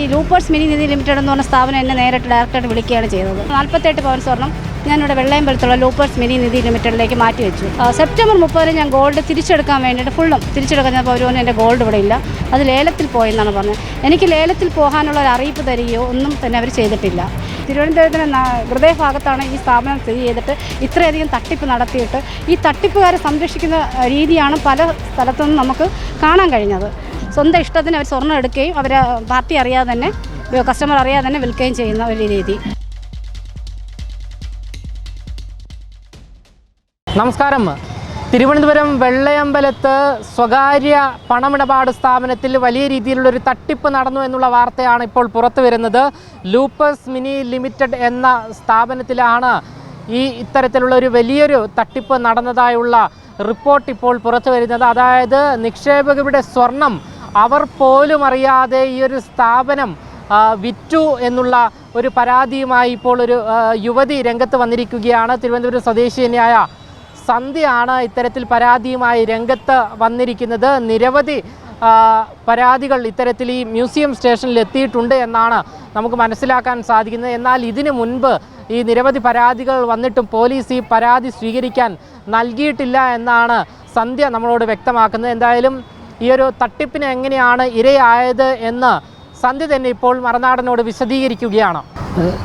ഈ ലൂപ്പേഴ്സ് മിനി നിധി ലിമിറ്റഡ് എന്ന് പറഞ്ഞ സ്ഥാപനം എന്നെ നേരിട്ട് ഡയറക്റ്റായിട്ട് വിളിക്കുകയാണ് ചെയ്തത്. നാൽപ്പത്തെട്ട് പവൻ സ്വർണം ഞാനിവിടെ വെള്ളയമ്പലത്തുള്ള ലൂപ്പേഴ്സ് മിനി നിധി ലിമിറ്റഡിലേക്ക് മാറ്റി വെച്ചു. സെപ്റ്റംബർ മുപ്പതിന് ഞാൻ ഗോൾഡ് തിരിച്ചെടുക്കാൻ വേണ്ടിയിട്ട് ഫുള്ളും തിരിച്ചെടുക്കുന്നപ്പോൾ അവർ എന്റെ ഗോൾഡ് ഇവിടെ ഇല്ല. അത് ലേലത്തിൽ പോയെന്നാണ് പറഞ്ഞത്. എനിക്ക് ലേലത്തിൽ പോകാനുള്ള ഒരു അറിയിപ്പ് തരികയോ ഒന്നും തന്നെ അവർ ചെയ്തിട്ടില്ല. തിരുവനന്തപുരത്തിന് ഹൃദയഭാഗത്താണ് ഈ സ്ഥാപനം സ്ഥിതി ചെയ്തിട്ട് ഇത്രയധികം തട്ടിപ്പ് നടത്തിയിട്ട് ഈ തട്ടിപ്പുകാരെ സംരക്ഷിക്കുന്ന രീതിയാണ് പല സ്ഥലത്തു നിന്നും നമുക്ക് കാണാൻ കഴിഞ്ഞത്. സ്വന്തം ഇഷ്ടത്തിന് അവർ സ്വർണം എടുക്കുകയും അവർ പാർട്ടി അറിയാതെ തന്നെ കസ്റ്റമർ അറിയാതെ തന്നെ വിൽക്കുകയും ചെയ്യുന്ന ഒരു രീതി. നമസ്കാരം. തിരുവനന്തപുരം വെള്ളയമ്പലത്ത് സ്വകാര്യ പണമിടപാട് സ്ഥാപനത്തിൽ വലിയ രീതിയിലുള്ള ഒരു തട്ടിപ്പ് നടന്നു എന്നുള്ള വാർത്തയാണ് ഇപ്പോൾ പുറത്തു വരുന്നത്. ലൂപ്പസ് മിനി ലിമിറ്റഡ് എന്ന സ്ഥാപനത്തിലാണ് ഈ ഇത്തരത്തിലുള്ള ഒരു വലിയൊരു തട്ടിപ്പ് നടന്നതായുള്ള റിപ്പോർട്ട് ഇപ്പോൾ പുറത്തു വരുന്നത്. അതായത് നിക്ഷേപകരുടെ സ്വർണം അവർ പോലും അറിയാതെ ഈ ഒരു സ്ഥാപനം വിറ്റു എന്നുള്ള ഒരു പരാതിയുമായി ഇപ്പോൾ ഒരു യുവതി രംഗത്ത് വന്നിരിക്കുകയാണ്. തിരുവനന്തപുരം സ്വദേശിനിയായ സന്ധ്യയാണ് ഇത്തരത്തിൽ പരാതിയുമായി രംഗത്ത് വന്നിരിക്കുന്നത്. നിരവധി പരാതികൾ ഇത്തരത്തിൽ ഈ മ്യൂസിയം സ്റ്റേഷനിൽ എത്തിയിട്ടുണ്ട് എന്നാണ് നമുക്ക് മനസ്സിലാക്കാൻ സാധിക്കുന്നത്. എന്നാൽ ഇതിനു മുൻപ് ഈ നിരവധി പരാതികൾ വന്നിട്ടും പോലീസ് ഈ പരാതി സ്വീകരിക്കാൻ നൽകിയിട്ടില്ല എന്നാണ് സന്ധ്യ നമ്മളോട് വ്യക്തമാക്കുന്നത്. എന്തായാലും ഈ ഒരു തട്ടിപ്പിന് എങ്ങനെയാണ് ഇരയായത് എന്ന് സന്ധ്യ തന്നെ ഇപ്പോൾ മറനാടനോട് വിശദീകരിക്കുകയാണ്.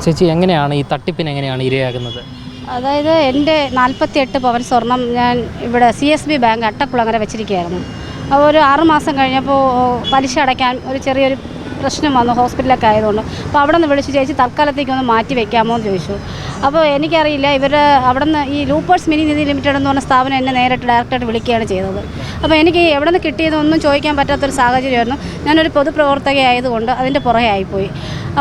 ചേച്ചി എങ്ങനെയാണ് ഈ തട്ടിപ്പിന് എങ്ങനെയാണ് ഇരയാകുന്നത്? അതായത് എന്റെ നാൽപ്പത്തി എട്ട് പവൻ സ്വർണം ഞാൻ ഇവിടെ C S B bank Attakulangara വെച്ചിരിക്കുകയായിരുന്നു. അപ്പോൾ ഒരു ആറുമാസം കഴിഞ്ഞപ്പോൾ പലിശ അടയ്ക്കാൻ ഒരു ചെറിയൊരു പ്രശ്നം വന്നു ഹോസ്പിറ്റലൊക്കെ ആയതുകൊണ്ട്. അപ്പോൾ അവിടെ നിന്ന് വിളിച്ച് ചേച്ചി തൽക്കാലത്തേക്ക് ഒന്ന് മാറ്റി വെക്കാമോ? എന്ന് ചോദിച്ചു. അപ്പോൾ എനിക്കറിയില്ല ഇവർ അവിടെ നിന്ന് ഈ ലൂപ്പേഴ്സ് മിനി നിധി ലിമിറ്റഡ് എന്ന് പറഞ്ഞ സ്ഥാപനം എന്നെ നേരിട്ട് ഡയറക്റ്റായിട്ട് വിളിക്കുകയാണ് ചെയ്തത്. അപ്പോൾ എനിക്ക് എവിടെ നിന്ന് കിട്ടിയതൊന്നും ചോദിക്കാൻ പറ്റാത്തൊരു സാഹചര്യമായിരുന്നു. ഞാനൊരു പൊതുപ്രവർത്തകയായതുകൊണ്ട് അതിന്റെ പുറകെ ആയിപ്പോയി.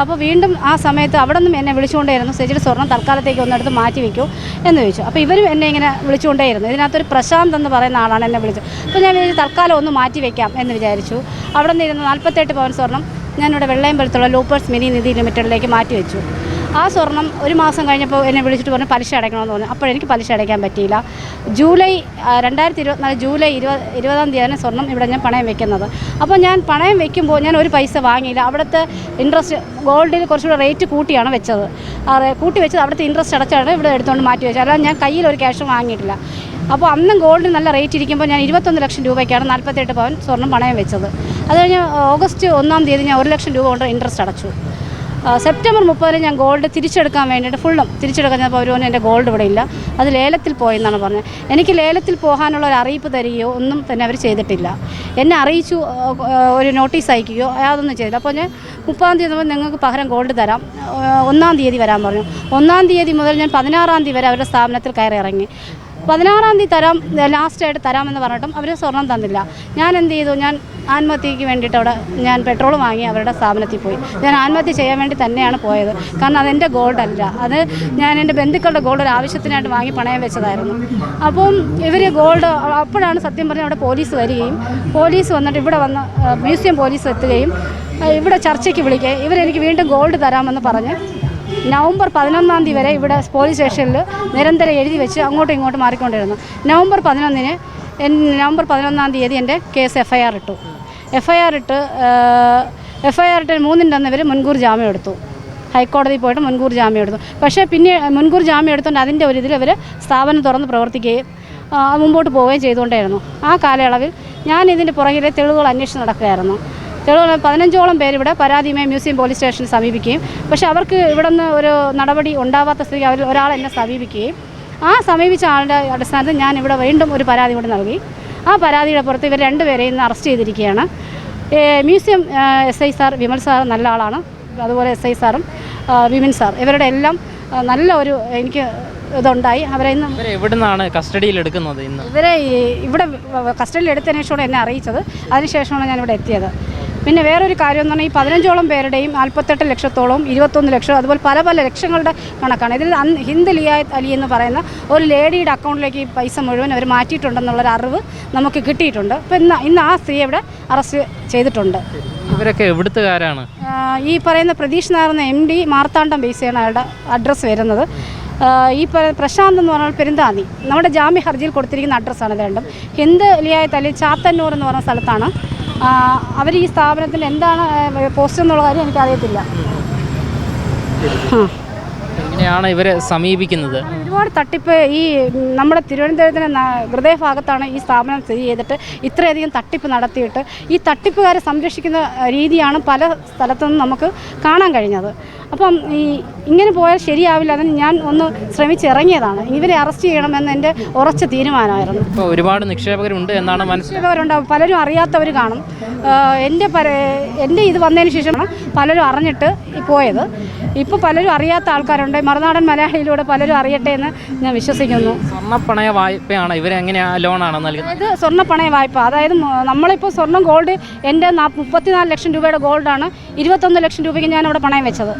അപ്പോൾ വീണ്ടും ആ സമയത്ത് അവിടെ നിന്നും എന്നെ വിളിച്ചുകൊണ്ടേയിരുന്നു. ചേച്ചിയുടെ സ്വർണം തൽക്കാലത്തേക്ക് ഒന്നെടുത്ത് മാറ്റി വെക്കൂ എന്ന് ചോദിച്ചു. അപ്പോൾ ഇവരും എന്നെ ഇങ്ങനെ വിളിച്ചുകൊണ്ടേയിരുന്നു. ഇതിനകത്തൊരു പ്രശാന്ത് എന്ന് പറയുന്ന ആളാണ് എന്നെ വിളിച്ചത്. അപ്പോൾ ഞാൻ തൽക്കാലം ഒന്ന് മാറ്റി വെക്കാം എന്ന് വിചാരിച്ചു. അവിടെ നിന്ന് ഇരുന്ന് നാൽപ്പത്തെട്ട് പവൻ സ്വർണം ഞാനിവിടെ വെള്ളയമ്പലത്തുള്ള ലൂപ്പേഴ്സ് മിനി നിധി ലിമിറ്റഡിലേക്ക് മാറ്റി വെച്ചു. ആ സ്വർണം ഒരു മാസം കഴിഞ്ഞപ്പോൾ എന്നെ വിളിച്ചിട്ട് പറഞ്ഞു പലിശ അടയ്ക്കണമെന്ന് പറഞ്ഞു. അപ്പോൾ എനിക്ക് പലിശ അടയ്ക്കാൻ പറ്റിയില്ല. ജൂലൈ രണ്ടായിരത്തി ഇരുപത്തിനാല് ജൂലൈ ഇരുപത് ഇരുപതാം തീയതിയാണ് സ്വർണം ഇവിടെ ഞാൻ പണയം വെക്കുന്നത്. അപ്പോൾ ഞാൻ പണയം വെക്കുമ്പോൾ ഞാൻ ഒരു പൈസ വാങ്ങിയില്ല. അവിടുത്തെ ഇൻട്രസ്റ്റ് ഗോൾഡിൽ കുറച്ചുകൂടെ റേറ്റ് കൂട്ടിയാണ് വെച്ചത്. കൂട്ടി വെച്ചത് അവിടുത്തെ ഇൻട്രസ്റ്റ് അടച്ചാണ് ഇവിടെ എടുത്തുകൊണ്ട് മാറ്റി വെച്ചത്. അല്ലാതെ ഞാൻ കയ്യിൽ ഒരു ക്യാഷ് വാങ്ങിയിട്ടില്ല. അപ്പോൾ അന്നും ഗോൾഡിന് നല്ല റേറ്റ് ഇരിക്കുമ്പോൾ ഞാൻ ഇരുപത്തൊന്ന് ലക്ഷം രൂപയ്ക്കാണ് നാൽപ്പത്തെട്ട് പവൻ സ്വർണം പണയം വെച്ചത്. അത് കഴിഞ്ഞ് ഓഗസ്റ്റ് ഒന്നാം തീയതി ഞാൻ ഒരു ലക്ഷം രൂപ കൊണ്ട് ഇൻട്രസ്റ്റ് അടച്ചു. സെപ്റ്റംബർ മുപ്പതിന് ഞാൻ ഗോൾഡ് തിരിച്ചെടുക്കാൻ വേണ്ടിയിട്ട് ഫുള്ളും തിരിച്ചെടുക്കാൻ ഞാൻ പറഞ്ഞു എന്റെ ഗോൾഡ് ഇവിടെ ഇല്ല. അത് ലേലത്തിൽ പോയെന്നാണ് പറഞ്ഞത്. എനിക്ക് ലേലത്തിൽ പോകാനുള്ള ഒരു അറിയിപ്പ് തരികയോ ഒന്നും തന്നെ അവർ ചെയ്തിട്ടില്ല. എന്നെ അറിയിച്ചു ഒരു നോട്ടീസ് അയക്കുകയോ അതൊന്നും ചെയ്തില്ല. അപ്പോൾ ഞാൻ മുപ്പതാം തീയതി നിങ്ങൾക്ക് പകരം ഗോൾഡ് തരാം. ഒന്നാം തീയതി വരാൻ പറഞ്ഞു. ഒന്നാം തീയതി മുതൽ ഞാൻ പതിനാറാം തീയതി വരെ അവരുടെ സ്ഥാപനത്തിൽ കയറി ഇറങ്ങി. പതിനാറാം തീയതി തരാം ലാസ്റ്റായിട്ട് തരാമെന്ന് പറഞ്ഞിട്ടും അവർ സ്വർണം തന്നില്ല. ഞാൻ എന്ത് ചെയ്തു? ഞാൻ ആത്മഹത്യക്ക് വേണ്ടിയിട്ട് അവിടെ ഞാൻ പെട്രോൾ വാങ്ങി അവരുടെ സ്ഥാപനത്തിൽ പോയി. ഞാൻ ആത്മഹത്യ ചെയ്യാൻ വേണ്ടി തന്നെയാണ് പോയത്. കാരണം അതെന്റെ ഗോൾഡല്ല അത് ഞാൻ എന്റെ ബന്ധുക്കളുടെ ഗോൾഡ് ഒരു ആവശ്യത്തിനായിട്ട് വാങ്ങി പണയം വെച്ചതായിരുന്നു. അപ്പം ഇവർ ഗോൾഡ് അപ്പോഴാണ് സത്യം പറഞ്ഞാൽ അവിടെ പോലീസ് വരികയും പോലീസ് വന്നിട്ട് ഇവിടെ വന്ന് മ്യൂസിയം പോലീസ് എത്തുകയും ഇവിടെ ചർച്ചയ്ക്ക് വിളിക്കുകയും ഇവരെനിക്ക് വീണ്ടും ഗോൾഡ് തരാമെന്ന് പറഞ്ഞ് നവംബർ പതിനൊന്നാം തീയതി വരെ ഇവിടെ പോലീസ് സ്റ്റേഷനിൽ നിരന്തരം എഴുതി വെച്ച് അങ്ങോട്ടും ഇങ്ങോട്ടും മാറിക്കൊണ്ടിരുന്നു. നവംബർ പതിനൊന്നിന് നവംബർ പതിനൊന്നാം തീയതി എന്റെ കേസ് എഫ് ഐ ആർ ഇട്ടു. എഫ് ഐ ആർ ഇട്ട് എഫ് ഐ ആർ ഇട്ട് മൂന്നിന്റെ മുൻകൂർ ജാമ്യം എടുത്തു. ഹൈക്കോടതിയിൽ പോയിട്ട് മുൻകൂർ ജാമ്യം എടുത്തു. പക്ഷേ പിന്നെ മുൻകൂർ ജാമ്യം എടുത്തുകൊണ്ട് അതിന്റെ ഒരു ഇതിൽ ഇവർ സ്ഥാപനം തുറന്ന് പ്രവർത്തിക്കുകയും മുമ്പോട്ട് പോവുകയും ചെയ്തുകൊണ്ടേയിരുന്നു. ആ കാലയളവിൽ ഞാൻ ഇതിന്റെ പുറകിലെ തെളിവുകൾ അന്വേഷിച്ച് നടക്കുകയായിരുന്നു. തെളിവുകൾ പതിനഞ്ചോളം പേര് ഇവിടെ പരാതിയുമായി മ്യൂസിയം പോലീസ് സ്റ്റേഷനിൽ സമീപിക്കുകയും. പക്ഷേ അവർക്ക് ഇവിടെ നിന്ന് ഒരു നടപടി ഉണ്ടാവാത്ത സ്ഥിതിക്ക് അവർ ഒരാൾ എന്നെ സമീപിക്കുകയും. ആ സമീപിച്ച ആളുടെ അടിസ്ഥാനത്തിൽ ഞാൻ ഇവിടെ വീണ്ടും ഒരു പരാതി കൂടി നൽകി. ആ പരാതിയുടെ പുറത്ത് ഇവർ രണ്ടുപേരെയും ഇന്ന് അറസ്റ്റ് ചെയ്തിരിക്കുകയാണ്. Museum S I sir Vimal sir നല്ല ആളാണ്. അതുപോലെ എസ് ഐ സാറും വിമിൻ സാർ. ഇവരുടെ എല്ലാം നല്ല ഒരു എനിക്ക് ഇതുണ്ടായി. അവരെ ഇന്ന് എവിടുന്നാണ് കസ്റ്റഡിയിൽ എടുക്കുന്നത് ഇന്ന്? ഇവരെ ഇവിടെ കസ്റ്റഡിയിൽ എടുത്തതിനു ശേഷമാണ് എന്നെ അറിയിച്ചത്. അതിനുശേഷമാണ് ഞാൻ ഇവിടെ എത്തിയത്. പിന്നെ വേറൊരു കാര്യം എന്ന് പറഞ്ഞാൽ ഈ പതിനഞ്ചോളം പേരുടെയും നാൽപ്പത്തെട്ട് ലക്ഷത്തോളം ഇരുപത്തൊന്ന് ലക്ഷം അതുപോലെ പല പല ലക്ഷങ്ങളുടെ കണക്കാണ്. ഇതിൽ ഹിന്ദ് ലിയായത് അലി എന്ന് പറയുന്ന ഒരു ലേഡിയുടെ അക്കൗണ്ടിലേക്ക് ഈ പൈസ മുഴുവൻ അവർ മാറ്റിയിട്ടുണ്ടെന്നുള്ളൊരു അറിവ് നമുക്ക് കിട്ടിയിട്ടുണ്ട്. അപ്പോൾ ഇന്ന് ഇന്ന് ആ സ്ത്രീ ഇവിടെ അറസ്റ്റ് ചെയ്തിട്ടുണ്ട്. ഇവരൊക്കെ എവിടുത്തുകാരാണ്? ഈ പറയുന്ന പ്രതീഷ് നായർ എന്ന എം ഡി മാർത്താണ്ഡം ബേസിയാണ് അയാളുടെ അഡ്രസ്സ് വരുന്നത്. ഈ പ്രശാന്ത് എന്ന് പറഞ്ഞാൽ പെരുന്താന്തി നമ്മുടെ ജാമ്യ ഹർജിയിൽ കൊടുത്തിരിക്കുന്ന അഡ്രസ്സാണ് ഇത് രണ്ടും. ഹിന്ദ് ലിയായ തലി ചാത്തന്നൂർ എന്ന് പറഞ്ഞ സ്ഥലത്താണ് അവർ ഈ സ്ഥാപനത്തിൽ എന്താണ് പോസ്റ്റ് എന്നുള്ള കാര്യം എനിക്കറിയത്തില്ല. ആ എങ്ങനെയാണ് ഇവരെ സമീപിക്കുന്നത്. ഒരുപാട് തട്ടിപ്പ് ഈ നമ്മുടെ തിരുവനന്തപുരത്തിന് ഹൃദയഭാഗത്താണ് ഈ സ്ഥാപനം സ്ഥിതി ചെയ്തിട്ട് ഇത്രയധികം തട്ടിപ്പ് നടത്തിയിട്ട് ഈ തട്ടിപ്പുകാരെ സംരക്ഷിക്കുന്ന രീതിയാണ് പല സ്ഥലത്തു നിന്നും നമുക്ക് കാണാൻ കഴിഞ്ഞത്. അപ്പം ഈ ഇങ്ങനെ പോയാൽ ശരിയാവില്ല അതിന് ഞാൻ ഒന്ന് ശ്രമിച്ചിറങ്ങിയതാണ്. ഇവരെ അറസ്റ്റ് ചെയ്യണമെന്ന് എന്റെ ഉറച്ച തീരുമാനമായിരുന്നു. ഇപ്പോൾ ഒരുപാട് നിക്ഷേപകരുണ്ട് എന്നാണ് നിക്ഷേപകരുണ്ടാവും പലരും അറിയാത്തവർ കാണും. എന്റെ പര എന്റെ ഇത് വന്നതിന് ശേഷമാണ് പലരും അറിഞ്ഞിട്ട് പോയത്. ഇപ്പോൾ പലരും അറിയാത്ത ആൾക്കാരുണ്ട്. മറുനാടൻ മലയാളിയിലൂടെ പലരും അറിയട്ടെ എന്ന് ഞാൻ വിശ്വസിക്കുന്നു. സ്വർണപ്പണയ വായ്പയാണ്. ഇവരെ എങ്ങനെയാ ലോണാണ് നൽകുന്നത്? അതായത് സ്വർണപ്പണയ വായ്പ. അതായത് നമ്മളിപ്പോൾ സ്വർണം ഗോൾഡ് എന്റെ മുപ്പത്തിനാല് ലക്ഷം രൂപയുടെ ഗോൾഡാണ് ഇരുപത്തൊന്ന് ലക്ഷം രൂപയ്ക്ക് ഞാൻ അവിടെ പണയം വെച്ചത്.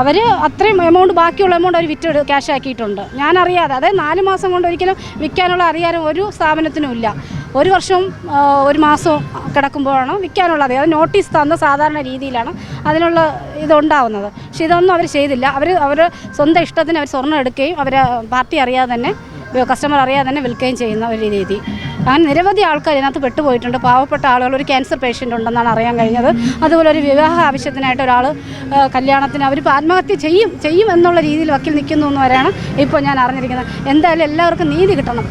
അവർ അത്രയും എമൗണ്ട് ബാക്കിയുള്ള എമൗണ്ട് അവർ വിറ്റ് ക്യാഷ് ആക്കിയിട്ടുണ്ട്. ഞാൻ അറിയാതെ അതായത് നാല് മാസം കൊണ്ട് ഒരിക്കലും വിൽക്കാനുള്ള അറിയാനും ഒരു സ്ഥാപനത്തിനും ഇല്ല. ഒരു വർഷവും ഒരു മാസവും കിടക്കുമ്പോഴാണ് വിൽക്കാനുള്ളത്. അത് നോട്ടീസ് തന്ന സാധാരണ രീതിയിലാണ് അതിനുള്ള ഇതുണ്ടാവുന്നത്. പക്ഷെ ഇതൊന്നും അവർ ചെയ്തില്ല. അവർ അവർ സ്വന്തം ഇഷ്ടത്തിന് അവർ സ്വർണം എടുക്കുകയും അവർ പാർട്ടി അറിയാതെ തന്നെ കസ്റ്റമർ അറിയാതെ തന്നെ വിൽക്കുകയും ചെയ്യുന്ന ഒരു രീതി. അങ്ങനെ നിരവധി ആൾക്കാർ ഇതിനകത്ത് പെട്ടുപോയിട്ടുണ്ട്. പാവപ്പെട്ട ആളുകൾ ഒരു ക്യാൻസർ പേഷ്യന്റ് ഉണ്ടെന്നാണ് അറിയാൻ കഴിഞ്ഞത്. അതുപോലെ ഒരു വിവാഹ ആവശ്യത്തിനായിട്ട് ഒരാൾ കല്യാണത്തിന് അവർ ആത്മഹത്യ ചെയ്യും ചെയ്യും എന്നുള്ള രീതിയിൽ വക്കിൽ നിൽക്കുന്നു എന്ന് വരെയാണ് ഇപ്പോൾ ഞാൻ അറിഞ്ഞിരിക്കുന്നത്. എന്തായാലും എല്ലാവർക്കും നീതി കിട്ടണം.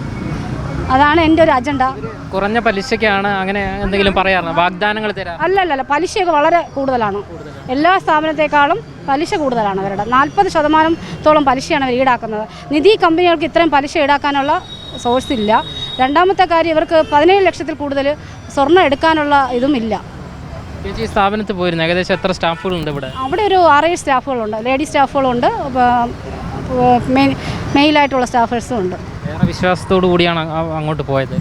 അതാണ് എന്റെ ഒരു അജണ്ട. കുറഞ്ഞ പലിശക്കാണ് അങ്ങനെ എന്തെങ്കിലും പറയാറുണ്ട്? വാഗ്ദാനങ്ങൾ തരാം. അല്ലല്ല പലിശയൊക്കെ വളരെ കൂടുതലാണ്. എല്ലാ സ്ഥാപനത്തെക്കാളും പലിശ കൂടുതലാണ് അവരുടെ. നാൽപ്പത് ശതമാനത്തോളം പലിശയാണ് അവർ ഈടാക്കുന്നത്. നിധി കമ്പനികൾക്ക് ഇത്രയും പലിശ ഈടാക്കാനുള്ള സോഴ്സ് ഇല്ല. രണ്ടാമത്തെ കാര്യം ഇവർക്ക് പതിനേഴ് ലക്ഷത്തിൽ കൂടുതൽ സ്വർണം എടുക്കാനുള്ള ഇതും ഇല്ല. ചേച്ചി സ്ഥാപനത്തിൽ പോയിരുന്നു. ഏകദേശം എത്ര സ്റ്റാഫുകളുണ്ട് ഇവിടെ? അവിടെ ഒരു ആറേഴ് സ്റ്റാഫുകളുണ്ട്. ലേഡി സ്റ്റാഫുകളുണ്ട്. മെയിൽ മെയിലായിട്ടുള്ള സ്റ്റാഫേഴ്സും ഉണ്ട്. വിശ്വാസത്തോടു കൂടിയാണ് അങ്ങോട്ട് പോയത്.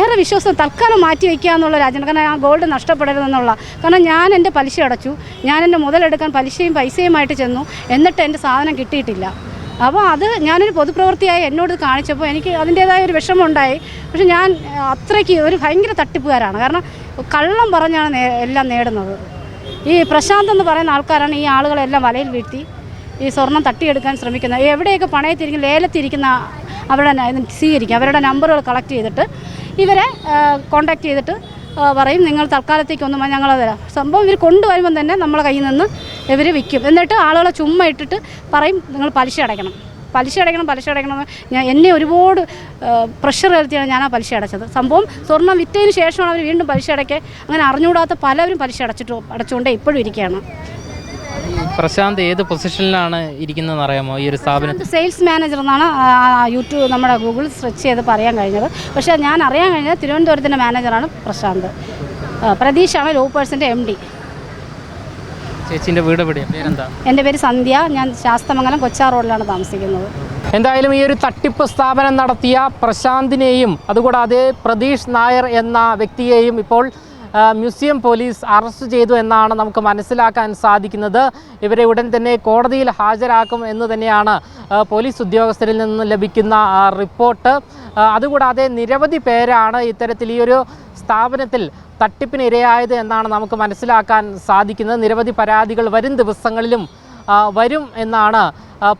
ഏറെ വിശ്വാസം തൽക്കാലം മാറ്റി വയ്ക്കുക എന്നുള്ള രാജ്യം. കാരണം ആ ഗോൾഡ് നഷ്ടപ്പെടരുതെന്നുള്ള കാരണം ഞാൻ എന്റെ പലിശ അടച്ചു. ഞാൻ എന്റെ മുതലെടുക്കാൻ പലിശയും പൈസയുമായിട്ട് ചെന്നു. എന്നിട്ട് എന്റെ സാധനം കിട്ടിയിട്ടില്ല. അപ്പോൾ അത് ഞാനൊരു പൊതുപ്രവൃത്തിയായി എന്നോട് കാണിച്ചപ്പോൾ എനിക്ക് അതിന്റേതായ ഒരു വിഷമമുണ്ടായി. പക്ഷെ ഞാൻ അത്രയ്ക്ക് ഒരു ഭയങ്കര തട്ടിപ്പുകാരാണ്. കാരണം കള്ളം പറഞ്ഞാണ് എല്ലാം നേടുന്നത്. ഈ പ്രശാന്ത് എന്ന് പറയുന്ന ആൾക്കാരാണ് ഈ ആളുകളെല്ലാം വലയിൽ വീഴ്ത്തി ഈ സ്വർണം തട്ടിയെടുക്കാൻ ശ്രമിക്കുന്നത്. എവിടെയൊക്കെ പണയത്തിരിക്കും ലേലത്തിരിക്കുന്ന അവരുടെ സ്വീകരിക്കും. അവരുടെ നമ്പറുകൾ കളക്ട് ചെയ്തിട്ട് ഇവരെ കോണ്ടാക്ട് ചെയ്തിട്ട് പറയും നിങ്ങൾ തൽക്കാലത്തേക്കൊന്നും ഞങ്ങൾ തരാം സംഭവം ഇവർ കൊണ്ടുവരുമ്പം തന്നെ നമ്മളെ കയ്യിൽ നിന്ന് ഇവർ വിൽക്കും. എന്നിട്ട് ആളുകളെ ചുമ്മാ ഇട്ടിട്ട് പറയും നിങ്ങൾ പലിശ അടയ്ക്കണം. പലിശ അടയ്ക്കണം പലിശ അടയ്ക്കണം ഞാൻ എന്നെ ഒരുപാട് പ്രഷർ വരുത്തിയാണ് ഞാൻ ആ പലിശ അടച്ചത്. സംഭവം സ്വർണം വിറ്റതിന് ശേഷമാണ് അവർ വീണ്ടും പലിശ അടയ്ക്കുക അങ്ങനെ അറിഞ്ഞുകൂടാത്ത പലരും പലിശ അടച്ചിട്ട് അടച്ചുകൊണ്ടേ ഇപ്പോഴും ഇരിക്കുകയാണ്. പ്രശാന്ത് ഏത് പൊസിഷനിലാണ് ഇരിക്കുന്നതെന്ന് അറിയാമോ? ഈ ഒരു സ്ഥാപനം സെയിൽസ് മാനേജർ എന്നാണ് യൂട്യൂബ് നമ്മുടെ ഗൂഗിൾ സെർച്ച് ചെയ്ത് പറയാൻ കഴിഞ്ഞത്. പക്ഷേ ഞാൻ അറിയാൻ കഴിഞ്ഞത് തിരുവനന്തപുരത്തിന്റെ മാനേജറാണ് പ്രശാന്ത്. പ്രതീഷ് പ്രതീഷാണ് ലോ പേഴ്സിന്റെ എം ഡി ചേച്ചിന്റെ വീട് എവിടെയാണ് എന്റെ പേര് സന്ധ്യ. ഞാൻ ശാസ്തമംഗലം കൊച്ചാർ റോഡിലാണ് താമസിക്കുന്നത്. എന്തായാലും ഈ ഒരു തട്ടിപ്പ് സ്ഥാപനം നടത്തിയ പ്രശാന്തിനെയും അതുകൂടാതെ പ്രതീഷ് നായർ എന്ന വ്യക്തിയെയും ഇപ്പോൾ മ്യൂസിയം പോലീസ് അറസ്റ്റ് ചെയ്തു എന്നാണ് നമുക്ക് മനസ്സിലാക്കാൻ സാധിക്കുന്നത്. ഇവരെ ഉടൻ തന്നെ കോടതിയിൽ ഹാജരാക്കും എന്ന് തന്നെയാണ് പോലീസ് ഉദ്യോഗസ്ഥരിൽ നിന്ന് ലഭിക്കുന്ന റിപ്പോർട്ട്. അതുകൂടാതെ നിരവധി പേരാണ് ഇത്തരത്തിൽ ഈ ഒരു സ്ഥാപനത്തിൽ തട്ടിപ്പിന് ഇരയായത് എന്നാണ് നമുക്ക് മനസ്സിലാക്കാൻ സാധിക്കുന്നത്. നിരവധി പരാതികൾ വരും ദിവസങ്ങളിലും വരും എന്നാണ്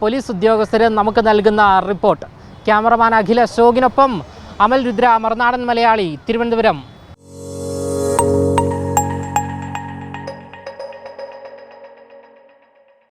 പോലീസ് ഉദ്യോഗസ്ഥർ നമുക്ക് നൽകുന്ന റിപ്പോർട്ട്. ക്യാമറമാൻ അഖിൽ അശോകിനൊപ്പം അമൽ രുദ്ര മറുനാടൻ മലയാളി തിരുവനന്തപുരം.